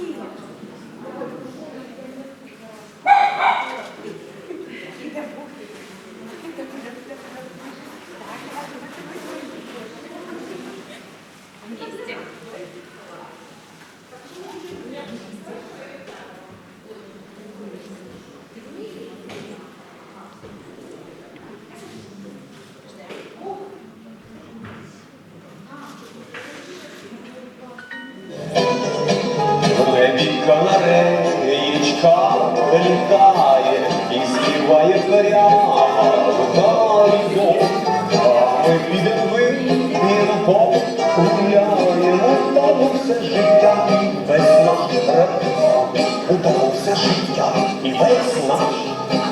sigue. Канареєчка літає і співає в горизонт. А ми підемо вип'ємо, гуляємо, тому все життя і весь наш разом. Тому все життя і весь наш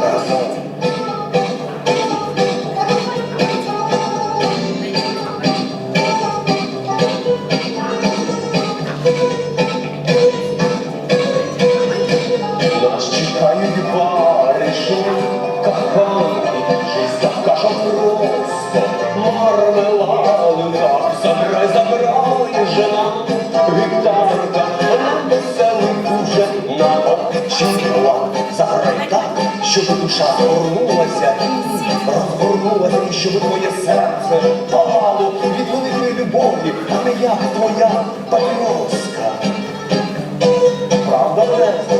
разом. Чекають баришні, кохані, жизнь така ж просто, мармеладка, забирай, забирай, жена, гітарка, нам веселий дуже навчила. Заграй так, щоб душа горнулася, розгорнулася, щоб твоє серце пало від великої любові, а не як твоя патріоска. Правда, Лесно?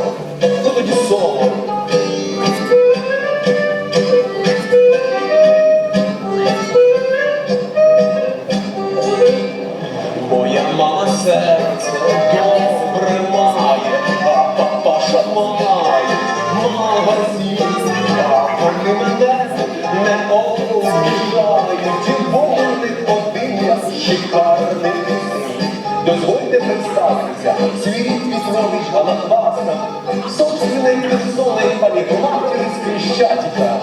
Шикарний світ. Дозвольте представитися, світ Вітрович Галахваста, собственной персоной полигматер из Крещатика.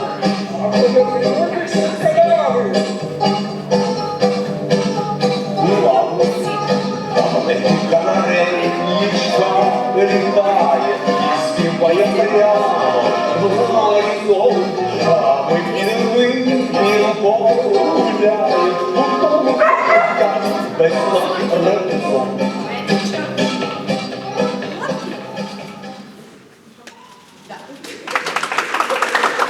Ну літає. І співає прямо в горизонт, а ми у тому життя Mas